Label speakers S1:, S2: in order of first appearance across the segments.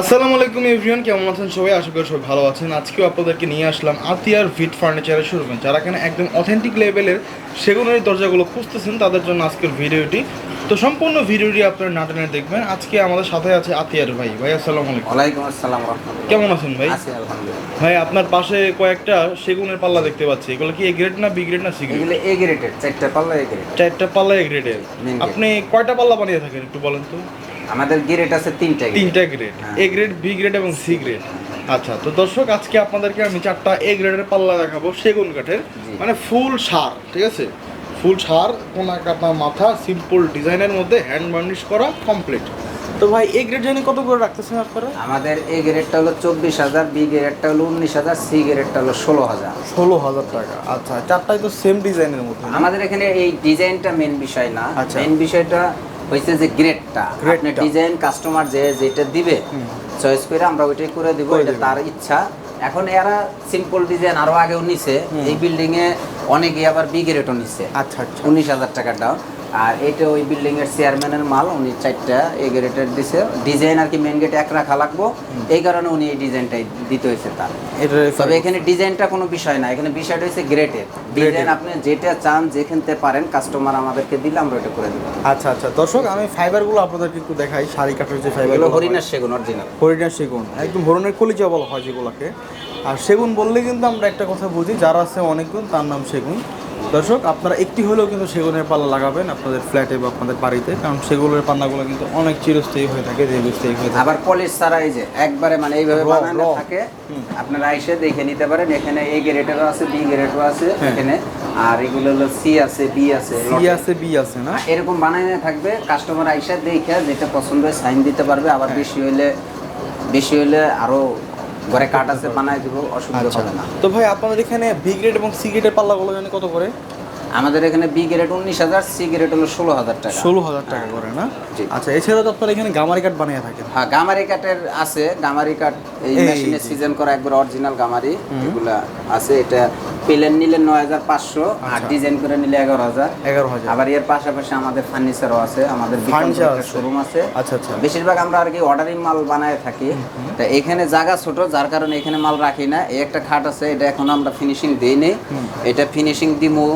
S1: আসসালামু আলাইকুম এভরিওয়ান কেমন আছেন সবাই? আশা করি সবাই ভালো আছেন। আজকেও আপনাদেরকে নিয়ে আসলাম আতিয়ার ভিট ফার্নিচারের শোরুমে যারা এখানে একদম অথেন্টিক লেভেলের সেগুনের দরজাগুলো খুঁজতেছেন তাদের জন্য আজকের ভিডিওটি। তো সম্পূর্ণ ভিডিওটি আপনারা নাটনে দেখবেন। আজকে আমাদের সাথে আছে আতিয়ার ভাই। ভাই আসসালামু আলাইকুম।
S2: ওয়ালাইকুম আসসালাম
S1: কেমন আছেন ভাই? ভাই আপনার পাশে কয়েকটা সেগুনের পাল্লা দেখতে পাচ্ছি। এগুলো কি এ গ্রেড না বি গ্রেড না সি গ্রেড
S2: এগুলো এ গ্রেডেড চারটা পাল্লা এ গ্রেড
S1: চারটা পাল্লা এ গ্রেডের আপনি কয়টা পাল্লা বানিয়ে থাকেন একটু বলেন তো?
S2: আমাদের গ্রেড আছে তিনটা।
S1: তিনটা grade. A grade B grade এবং সি গ্রেড আচ্ছা তো দর্শক আজকে আপনাদেরকে আমি চারটা এ গ্রেডের পাল্লা দেখাবো সেগুন কাঠের মানে ফুল সার ঠিক আছে? ফুল সার কোন কাটা মাথা সিম্পল ডিজাইনের মধ্যে হ্যান্ড বার্নিশ করা কমপ্লিট তো ভাই এ গ্রেড জানি কত করে রাখতেছেন আপনারা?
S2: আমাদের এ গ্রেডটা হলো চব্বিশ হাজার বি গ্রেডটা হলো উনিশ হাজার সি গ্রেডটা হলো ষোলো হাজার।
S1: ষোলো হাজার টাকা। আচ্ছা চারটাই তো সেম ডিজাইনের মধ্যে।
S2: আমাদের এখানে এই ডিজাইনটা মেন বিষয় না।
S1: আচ্ছা।
S2: মেন বিষয়টা হয়েছে যে গ্রেডটা আপনি ডিজাইন কাস্টমার যে যেটা দিবে চয়েস করে আমরা ওইটাই করে দিব এটা তার ইচ্ছা। এখন এরা সিম্পল ডিজাইন আরও আগেও নিছে। এই বিল্ডিং এ অনেকে আবার বি গ্রেডও নিছে।
S1: আচ্ছা আচ্ছা।
S2: উনিশ হাজার টাকা ডাউন আর এটা ওই বিল্ডিং এর চেয়ারম্যানের মাল উনি চারটা এ গ্রেডের দিছে। ডিজাইন আর কি মেন গেটে এক রাখা লাগবো। এই কারণে উনি এই ডিজাইনটাই দিতে হয়েছে তার। তবে এখানে ডিজাইনটা কোনো বিষয় না। এখানে বিষয়টা হচ্ছে গ্রেটের ডিজাইন আপনি যেটা চান যেখানতে পারেন কাস্টমার আমাদেরকে দিলে আমরা ওটা করে দেবো।
S1: আচ্ছা আচ্ছা। দর্শক আমি ফাইবারগুলো আপনাদেরকে একটু দেখাই। শাড়ি কাঠের যে ফাইবার
S2: হরিণার সেগুন অরিজিনাল
S1: হরিণার সেগুন। একদম হরিণের কলিজা বলা হয় যেগুলোকে। আর সেগুন বললে কিন্তু আমরা একটা কথা বুঝি যারা আছে অনেকগুণ তার নাম সেগুন। দর্শক আপনারা একটি হলেও কিন্তু সেগুনের পাল্লা লাগাবেন আপনাদের ফ্ল্যাটে বা আপনাদের বাড়িতে কারণ সেগুনের পান্নাগুলো কিন্তু অনেক চিরস্থায়ী হয়ে থাকে দীর্ঘস্থায়ী হয়ে থাকে।
S2: আবার পলিশ ছাড়া এই যে একবারে মানে এইভাবে বানানো থাকে আপনারা এসে দেখে নিতে পারেন। এখানে এ গ্রেডেরও আছে বি গ্রেডও আছে
S1: হ্যাঁ।
S2: এখানে। আর এগুলো হলো সি আছে বি আছে
S1: সি আছে বি আছে না?
S2: এরকম বানানো থাকবে কাস্টমার আইসা দেখে যেটা পছন্দ হয় সাইন দিতে পারবে। আবার
S1: হ্যাঁ।
S2: বেশি হইলে বেশি হইলে আরও ঘরে কাঠ আছে বানাই দিব অসুবিধা
S1: আচ্ছা।
S2: হবে না।
S1: তো ভাই আপনাদের এখানে বি গ্রেড এবং সি গ্রেডের পাল্লাগুলো জানি কত করে?
S2: আমাদের এখানে বি গ্রেড উনিশ হাজার সি গ্রেড হলো ষোলো হাজার টাকা।
S1: ষোলো হাজার টাকা করে না। আচ্ছা এছাড়া তো আপনারা এখানে গামারি কাঠ বানিয়ে থাকেন।
S2: হ্যাঁ গামারি কাঠের আছে। গামারি কাঠ এই মেশিনে সিজন করা একবার অরিজিনাল গামারি। এগুলা আছে। এটা প্লেন নিলে নয় হাজার পাঁচশো আর
S1: আচ্ছা।
S2: ডিজাইন করে নিলে এগারো হাজার।
S1: এগারো হাজার।
S2: আবার এর পাশাপাশি আমাদের ফার্নিচারও আছে। আমাদের শোরুম আছে।
S1: আচ্ছা আচ্ছা।
S2: বেশিরভাগ আমরা আর কি অর্ডারিং মাল বানায় থাকি। তা এখানে জায়গা ছোট যার কারণে এখানে মাল রাখি না। এই একটা খাট আছে এটা এখন আমরা ফিনিশিং দেই নেই এটা ফিনিশিং দিমু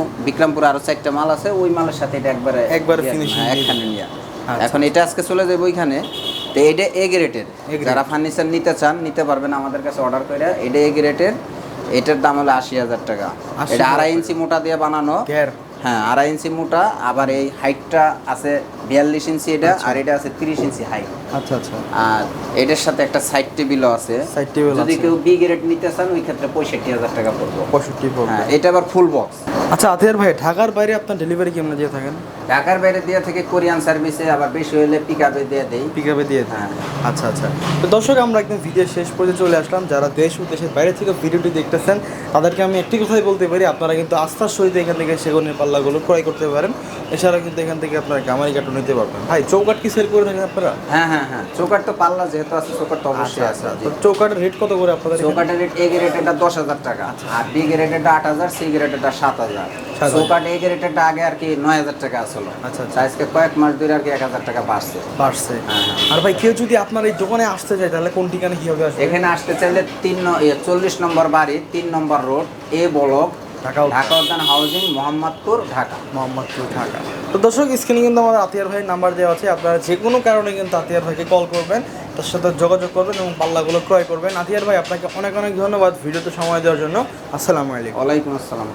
S2: বিক্রমপুর আরও চারটা মাল আছে ওই মালের সাথে এটা একবারে
S1: একবারে ফিনিশিং
S2: হ্যাঁ, একখানে নিয়ে।
S1: আচ্ছা।
S2: এখন এটা আজকে চলে যাবে ওইখানে। তো এটা এ গ্রেটের যারা ফার্নিচার নিতে চান নিতে পারবেন আমাদের কাছে অর্ডার করে এটা এ গ্রেটের এটার দাম হলো আশি হাজার টাকা। এটা আড়াই ইঞ্চি মোটা দিয়ে বানানো। হ্যাঁ আড়াই ইঞ্চি মোটা আবার এই হাইটটা আছে বিয়াল্লিশ ইঞ্চি এটা আর এটা আছে তিরিশ ইঞ্চি হাইট
S1: আচ্ছা আচ্ছা।
S2: আর এটার সাথে একটা সাইড টেবিলও আছে।
S1: Side table
S2: যদি কেউ বি গ্রেড নিতে চান ওই ক্ষেত্রে পঁয়ষট্টি হাজার টাকা পড়ব।
S1: পঁয়ষট্টি পড়বে।
S2: হ্যাঁ এটা আবার ফুল বক্স
S1: আচ্ছা আতিয়ার ভাই ঢাকার বাইরে আপনার ডেলিভারি কেমন দিয়ে থাকেন?
S2: ঢাকার বাইরে দিয়ে থেকে কোরিয়ান সার্ভিসে আবার বেশি হলে পিক আপে দিয়ে দেই।
S1: পিকআপে দিয়ে দেন।
S2: হ্যাঁ।
S1: আচ্ছা আচ্ছা। তো দর্শক আমরা একদম ভিডিও শেষ পর্যন্ত চলে আসলাম। যারা দেশ ও দেশের বাইরে থেকে ভিডিওটি দেখতেছেন তাদেরকে আমি একটি কথাই বলতে পারি আপনারা কিন্তু আস্থার সহিত এখান থেকে সেগুনের পাল্লাগুলো ক্রয় করতে পারেন। এছাড়া কিন্তু এখান থেকে আপনারা গামারি কাঠও নিতে পারবেন। ভাই চৌকাঠ কি সেল করে থাকেন আপনারা?
S2: হ্যাঁ হ্যাঁ হ্যাঁ। চৌকাট তো পাল্লা যেহেতু আছে চৌকাট তো অবশ্যই আছে।
S1: তো চৌকাঠের রেট কত করে আপনাদের?
S2: চৌকাটের রেট এ গ্রেডেরটা দশ হাজার টাকা। আর বি গ্রেডেরটা আট হাজার সি গ্রেডেরটা সাত
S1: হাজার।
S2: চৌকাট এ গ্রেডেরটা আগে আর কি নয় হাজার টাকা আসলো।
S1: আচ্ছা আচ্ছা।
S2: আজকে কয়েক মাস ধরে আর কি এক হাজার টাকা বাড়ছে।
S1: বাড়ছে।
S2: হ্যাঁ, হ্যাঁ।
S1: আর ভাই কেউ যদি আপনার এই দোকানে আসতে চায় তাহলে কোন ঠিকানা কীভাবে আসবে?
S2: এখানে আসতে চাইলে তিন চল্লিশ নম্বর বাড়ি তিন number road A block
S1: Dhaka
S2: Dhaka Udyan housing Mohammadpur Dhaka.
S1: Mohammadpur Dhaka. তো দর্শক স্ক্রিনে কিন্তু আমার আতিয়ার ভাইয়ের নাম্বার দেওয়া আছে। আপনারা যে কোনো কারণে কিন্তু আতিয়ার ভাইকে কল করবেন তার সাথে যোগাযোগ করবেন এবং পাল্লাগুলো ক্রয় করবেন। আতিয়ার ভাই আপনাকে অনেক অনেক ধন্যবাদ ভিডিওতে সময় দেওয়ার জন্য। আসসালামু আলাইকুম।
S2: ওয়ালাইকুম আসসালাম।